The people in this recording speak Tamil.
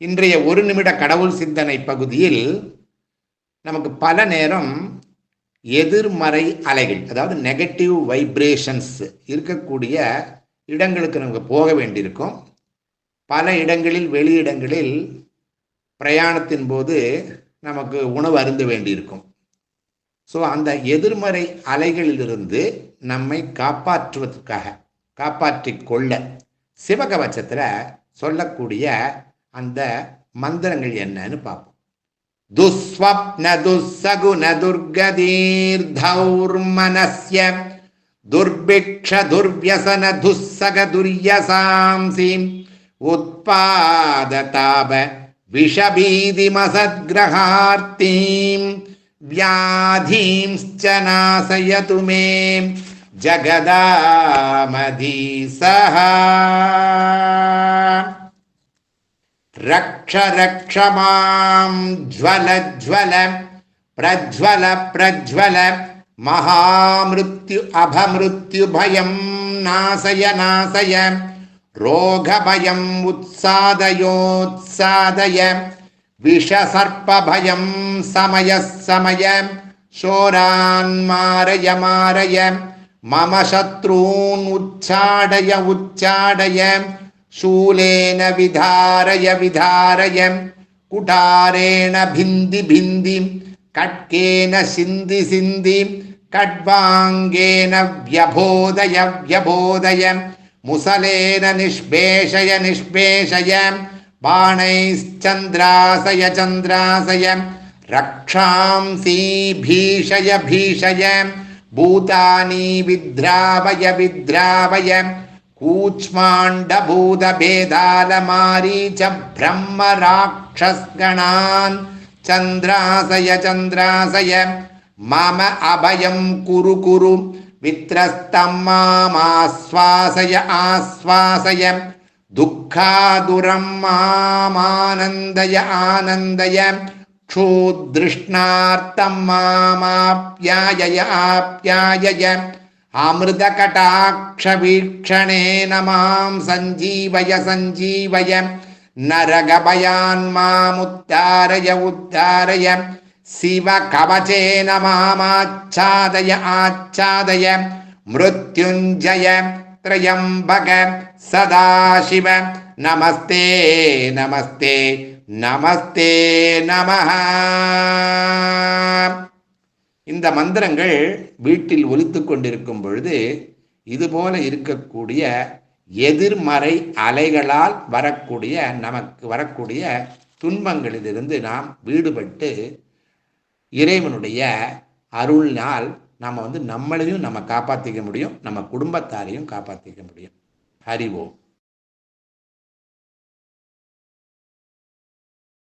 இன்றைய ஒரு நிமிட கடவுள் சிந்தனை பகுதியில் நமக்கு பல நேரம் எதிர்மறை அலைகள் அதாவது நெகட்டிவ் வைப்ரேஷன்ஸ் இருக்கக்கூடிய இடங்களுக்கு நமக்கு போக வேண்டியிருக்கும். பல இடங்களில் வெளியிடங்களில் பிரயாணத்தின் போது நமக்கு உணவு அருந்த வேண்டியிருக்கும். ஸோ அந்த எதிர்மறை அலைகளிலிருந்து நம்மை காப்பாற்றுவதற்காக காப்பாற்றி கொள்ள சிவகவச்சத்தில் சொல்லக்கூடிய அந்த மந்திரங்கள் என்னன்னு பார்ப்போம் துஸ்வப்ன துஸ்ஸகுண துர்கதீர்தௌர்மனஸ்ய துர்பிக்ஷ துர்வியசன துஸ்ஸக துர்யசாம்சி உத்பாததாப விஷபீதிமசத்கிரகார்த்தீம் व्याधींश्च नाशयतु मे जगदामधीसः रक्ष रक्ष मां ज्वल ज्वल प्रज्वल प्रज्वल महामृत्यु अभमृत्युभयं नाशय नाशय रोगभयम् उत्सादयोत्सादय विषसर्पभयं समयः समय शोरान् मारय मारय मम शत्रून् उच्चाडय उच्चाडय शूलेन विधारय विधारय कुटारेण भिन्दि भिन्दि कट्केन सिन्दि सिन्दि कड्वाङ्गेन व्यबोधय व्यबोधय, मुसलेन निष्पेषय निष्पेषय, बाणैश्चन्द्रासय चन्द्रासय, रक्षांसि भीषय भीषय, भूतानि विद्रावय विद्रावय कूच्माण्डभूतभेदालमारीच ब्रह्मराक्षसगणान् चन्द्रासय चन्द्रासय मम अभयं कुरु कुरु वित्रस्तं मामाश्वासय आश्वासय दुःखादुरं मामानन्दय आनन्दय क्षुदृष्णार्तं मामाप्यायय आप्यायय आमृतकटाक्षवीक्षणे नमां सञ्जीवय सञ्जीवय नरगभयान्मामुद्धारय उद्धारय शिवकवचे नमामाच्छादय आच्छादय मृत्युञ्जय त्रयम्बक सदाशिव नमस्ते नमस्ते नमस्ते नमः இந்த மந்திரங்கள் வீட்டில் ஒலித்து கொண்டிருக்கும் பொழுது இதுபோல இருக்கக்கூடிய எதிர்மறை அலைகளால் வரக்கூடிய நமக்கு வரக்கூடிய துன்பங்களிலிருந்து நாம் வீடுபட்டு இறைவனுடைய அருள்னால் நம்ம வந்து நம்மளையும் நம்ம காப்பாற்றிக்க முடியும் நம்ம குடும்பத்தாரையும் காப்பாற்றிக்க முடியும். ஹரி ஓம்.